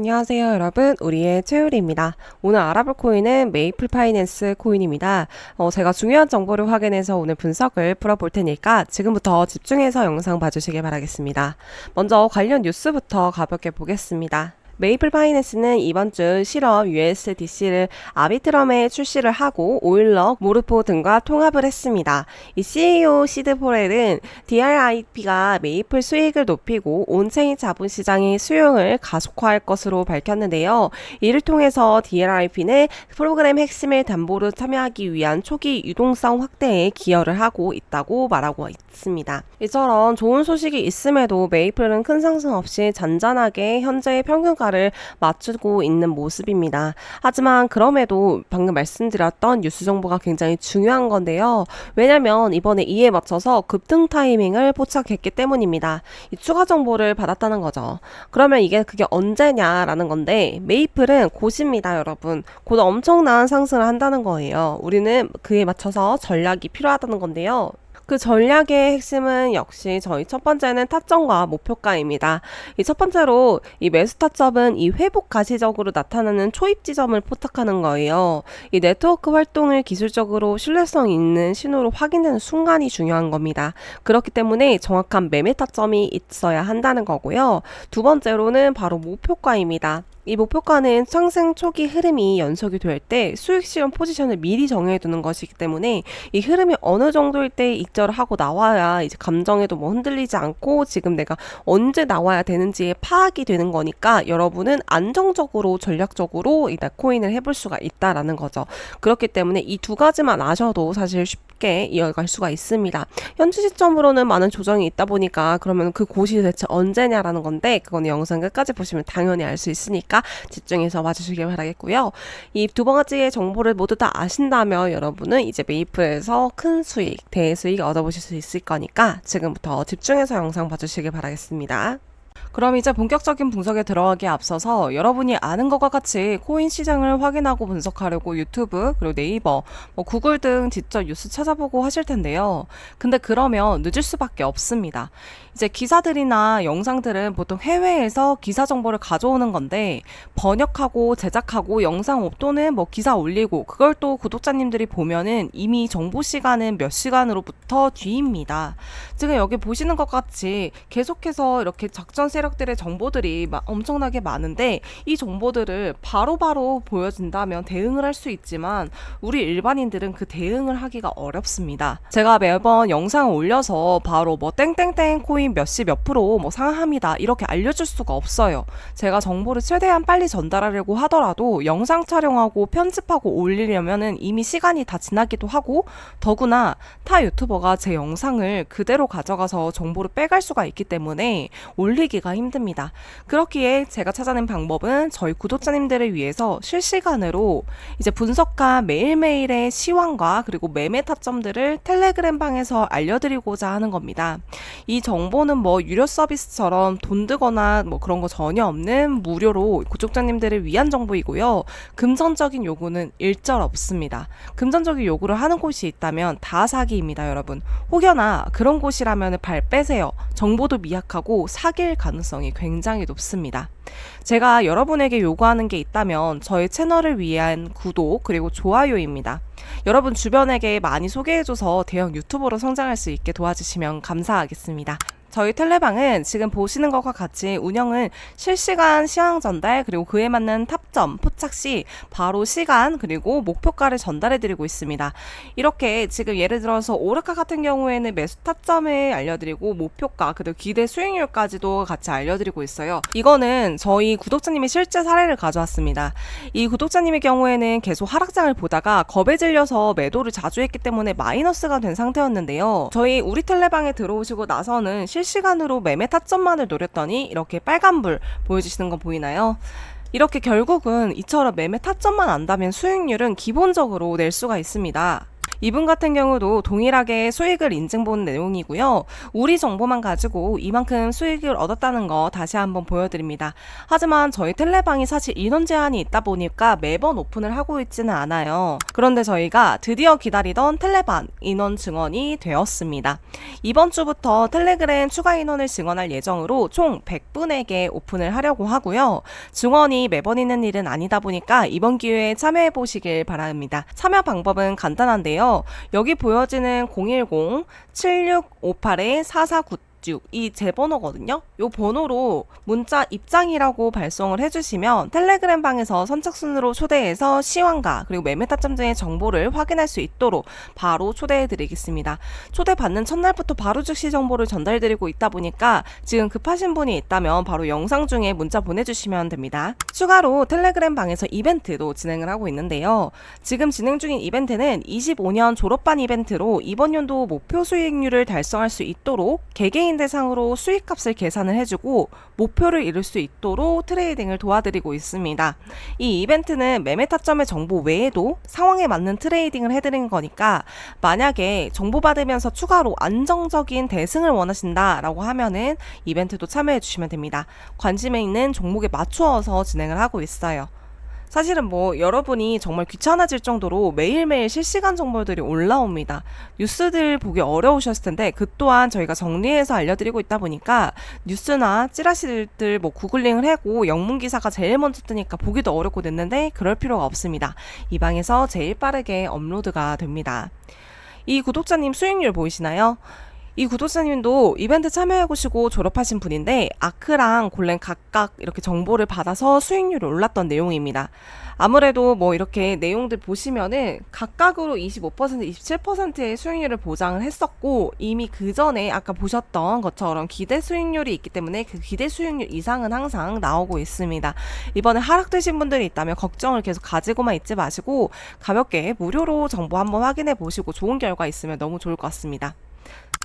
안녕하세요 여러분. 우리의 최율입니다. 오늘 알아볼 코인은 메이플 파이낸스 코인입니다. 어, 제가 중요한 정보를 확인해서 오늘 분석을 풀어볼 테니까 지금부터 집중해서 영상 봐주시길 바라겠습니다. 먼저 관련 뉴스부터 가볍게 보겠습니다 메이플 파이낸스는 이번 주 실업 USDC를 아비트럼에 출시를 하고 오일럭, 모르포 등과 통합을 했습니다. 이 CEO 시드 포렐은 DRIP가 메이플 수익을 높이고 온체인 자본시장의 수용을 가속화할 것으로 밝혔는데요. 이를 통해서 DRIP는 프로그램 핵심을 담보로 참여하기 위한 초기 유동성 확대에 기여를 하고 있다고 말하고 있습니다. 이처럼 좋은 소식이 있음에도 메이플은 큰 상승 없이 잔잔하게 현재의 평균가 평가를 맞추고 있는 모습입니다. 하지만 그럼에도 방금 말씀드렸던 뉴스 정보가 굉장히 중요한 건데요. 왜냐면 이번에 이에 맞춰서 급등 타이밍을 포착했기 때문입니다. 이 추가 정보를 받았다는 거죠. 그러면 이게 그게 언제냐라는 건데 메이플은 곧입니다, 여러분. 곧 엄청난 상승을 한다는 거예요. 우리는 그에 맞춰서 전략이 필요하다는 건데요. 그 전략의 핵심은 역시 저희 첫 번째는 타점과 목표가입니다. 이 첫 번째로 이 매수 타점은 이 회복 가시적으로 나타나는 초입 지점을 포착하는 거예요. 이 네트워크 활동을 기술적으로 신뢰성 있는 신호로 확인되는 순간이 중요한 겁니다. 그렇기 때문에 정확한 매매 타점이 있어야 한다는 거고요. 두 번째로는 바로 목표가입니다. 이 목표가는 상승 초기 흐름이 연속이 될 때 수익 실현 포지션을 미리 정해 두는 것이기 때문에 이 흐름이 어느 정도일 때 익절을 하고 나와야 이제 감정에도 뭐 흔들리지 않고 지금 내가 언제 나와야 되는지에 파악이 되는 거니까 여러분은 안정적으로 전략적으로 이 코인을 해볼 수가 있다라는 거죠. 그렇기 때문에 이 두 가지만 아셔도 사실 쉽게 이어갈 수가 있습니다. 현재 시점으로는 많은 조정이 있다 보니까 그러면 그 곳이 대체 언제냐라는 건데 그거는 영상 끝까지 보시면 당연히 알 수 있으니까 집중해서 봐주시길 바라겠고요. 이 두 번째의 정보를 모두 다 아신다면 여러분은 이제 메이플에서 큰 수익, 대수익 얻어보실 수 있을 거니까 지금부터 집중해서 영상 봐주시길 바라겠습니다. 그럼 이제 본격적인 분석에 들어가기에 앞서서 여러분이 아는 것과 같이 코인 시장을 확인하고 분석하려고 유튜브 그리고 네이버 뭐 구글 등 직접 뉴스 찾아보고 하실 텐데요. 근데 그러면 늦을 수밖에 없습니다. 이제 기사들이나 영상들은 보통 해외에서 기사 정보를 가져오는 건데 번역하고 제작하고 영상 또는 뭐 기사 올리고 그걸 또 구독자님들이 보면은 이미 정보 시간은 몇 시간으로부터 뒤입니다. 지금 여기 보시는 것 같이 계속해서 이렇게 작전 세력들의 정보들이 엄청나게 많은데 이 정보들을 바로바로 바로 보여준다면 대응을 할 수 있지만 우리 일반인들은 그 대응을 하기가 어렵습니다. 제가 매번 영상을 올려서 바로 뭐 땡땡땡 코인 코인 몇시 몇 프로 뭐 상합니다. 이렇게 알려줄 수가 없어요. 제가 정보를 최대한 빨리 전달하려고 하더라도 영상 촬영하고 편집하고 올리려면은 이미 시간이 다 지나기도 하고 더구나 타 유튜버가 제 영상을 그대로 가져가서 정보를 빼갈 수가 있기 때문에 올리기 가 힘듭니다. 그렇기에 제가 찾아낸 방법은 저희 구독자님들을 위해서 실시간으로 이제 분석한 매일매일의 시황과 그리고 매매 타점들을 텔레그램 방에서 알려드리고자 하는 겁니다. 이 정보 정보는 뭐 유료 서비스처럼 돈 드거나 뭐 그런 거 전혀 없는 무료로 구독자님들을 위한 정보이고요. 금전적인 요구는 일절 없습니다. 금전적인 요구를 하는 곳이 있다면 다 사기입니다, 여러분. 혹여나 그런 곳이라면 발 빼세요. 정보도 미약하고 사기일 가능성이 굉장히 높습니다. 제가 여러분에게 요구하는 게 있다면 저희 채널을 위한 구독 그리고 좋아요입니다. 여러분 주변에게 많이 소개해줘서 대형 유튜버로 성장할 수 있게 도와주시면 감사하겠습니다. 저희 텔레방은 지금 보시는 것과 같이 운영은 실시간 시황 전달 그리고 그에 맞는 탑점 포착 시 바로 시간 그리고 목표가를 전달해 드리고 있습니다. 이렇게 지금 예를 들어서 오르카 같은 경우에는 매수 타점을 알려드리고 목표가 그리고 기대 수익률까지도 같이 알려드리고 있어요. 이거는 저희 구독자님의 실제 사례를 가져왔습니다. 이 구독자님의 경우에는 계속 하락장을 보다가 겁에 질려서 매도를 자주 했기 때문에 마이너스가 된 상태였는데요. 저희 우리 텔레방에 들어오시고 나서는 실 실시간으로 매매 타점만을 노렸더니 이렇게 빨간불 보여주시는 거 보이나요? 이렇게 결국은 이처럼 매매 타점만 안다면 수익률은 기본적으로 낼 수가 있습니다. 이분 같은 경우도 동일하게 수익을 인증본 내용이고요. 우리 정보만 가지고 이만큼 수익을 얻었다는 거 다시 한번 보여드립니다. 하지만 저희 텔레방이 사실 인원 제한이 있다 보니까 매번 오픈을 하고 있지는 않아요. 그런데 저희가 드디어 기다리던 텔레방 인원 증원이 되었습니다. 이번 주부터 텔레그램 추가 인원을 증원할 예정으로 총 100분에게 오픈을 하려고 하고요. 증원이 매번 있는 일은 아니다 보니까 이번 기회에 참여해 보시길 바랍니다. 참여 방법은 간단한데요. 여기 보여지는 010 7658의 4496이 제 번호거든요. 이 번호로 문자 입장이라고 발송을 해주시면 텔레그램 방에서 선착순으로 초대해서 시황과 그리고 매매 타점 등의 정보를 확인할 수 있도록 바로 초대해 드리겠습니다. 초대받는 첫날부터 바로 즉시 정보를 전달드리고 있다 보니까 지금 급하신 분이 있다면 바로 영상 중에 문자 보내주시면 됩니다. 추가로 텔레그램 방에서 이벤트도 진행을 하고 있는데요. 지금 진행 중인 이벤트는 25년 졸업반 이벤트로 이번 연도 목표 수익률을 달성할 수 있도록 개개인 대상으로 수익값을 계산을 해주고 목표를 이룰 수 있도록 트레이딩을 도와드리고 있습니다. 이 이벤트는 매매 타점의 정보 외에도 상황에 맞는 트레이딩을 해드리는 거니까 만약에 정보 받으면서 추가로 안정적인 대승을 원하신다라고 하면은 이벤트도 참여해 주시면 됩니다. 관심에 있는 종목에 맞추어서 진행을 하고 있어요. 사실은 뭐 여러분이 정말 귀찮아질 정도로 매일매일 실시간 정보들이 올라옵니다. 뉴스들 보기 어려우셨을 텐데 그 또한 저희가 정리해서 알려드리고 있다 보니까 뉴스나 찌라시들 뭐 구글링을 하고 영문 기사가 제일 먼저 뜨니까 보기도 어렵고 됐는데 그럴 필요가 없습니다. 이 방에서 제일 빠르게 업로드가 됩니다. 이 구독자님 수익률 보이시나요? 이 구독자님도 이벤트 참여해보시고 졸업하신 분인데 아크랑 골렘 각각 이렇게 정보를 받아서 수익률이 올랐던 내용입니다. 아무래도 뭐 이렇게 내용들 보시면은 각각으로 25% 27%의 수익률을 보장을 했었고 이미 그 전에 아까 보셨던 것처럼 기대 수익률이 있기 때문에 그 기대 수익률 이상은 항상 나오고 있습니다. 이번에 하락되신 분들이 있다면 걱정을 계속 가지고만 있지 마시고 가볍게 무료로 정보 한번 확인해 보시고 좋은 결과 있으면 너무 좋을 것 같습니다.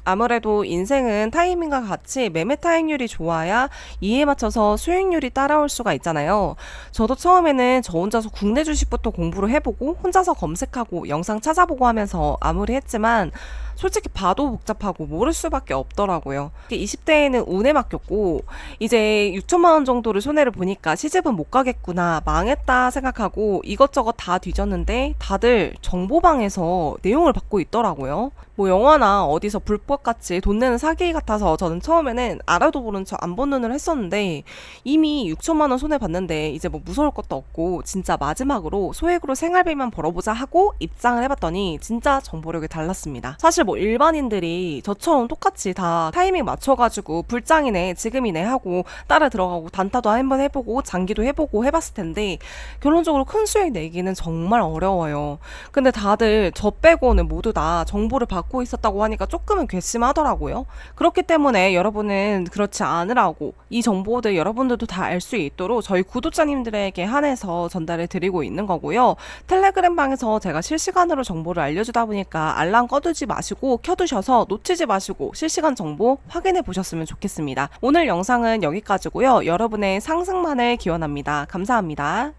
아무래도 인생은 타이밍과 같이 매매 타익률이 좋아야 이에 맞춰서 수익률이 따라올 수가 있잖아요. 저도 처음에는 저 혼자서 국내 주식부터 공부를 해보고 혼자서 검색하고 영상 찾아보고 하면서 아무리 했지만 솔직히 봐도 복잡하고 모를 수밖에 없더라고요. 20대에는 운에 맡겼고 이제 6천만 원 정도를 손해를 보니까 시집은 못 가겠구나 망했다 생각하고 이것저것 다 뒤졌는데 다들 정보방에서 내용을 받고 있더라고요. 뭐 영화나 어디서 불법같이 돈 내는 사기 같아서 저는 처음에는 알아도 모른 척 안 본 눈을 했었는데 이미 6천만 원 손해 봤는데 이제 뭐 무서울 것도 없고 진짜 마지막으로 소액으로 생활비만 벌어보자 하고 입장을 해봤더니 진짜 정보력이 달랐습니다. 사실 뭐 일반인들이 저처럼 똑같이 다 타이밍 맞춰가지고 불장이네 지금이네 하고 따라 들어가고 단타도 한번 해보고 장기도 해보고 해봤을 텐데 결론적으로 큰 수익 내기는 정말 어려워요. 근데 다들 저 빼고는 모두 다 정보를 받고 있었다고 하니까 조금은 괘씸하더라고요. 그렇기 때문에 여러분은 그렇지 않으라고 이 정보들 여러분들도 다 알 수 있도록 저희 구독자님들에게 한해서 전달을 드리고 있는 거고요. 텔레그램 방에서 제가 실시간으로 정보를 알려주다 보니까 알람 꺼두지 마시고 켜두셔서 놓치지 마시고 실시간 정보 확인해 보셨으면 좋겠습니다. 오늘 영상은 여기까지고요. 여러분의 상승만을 기원합니다. 감사합니다.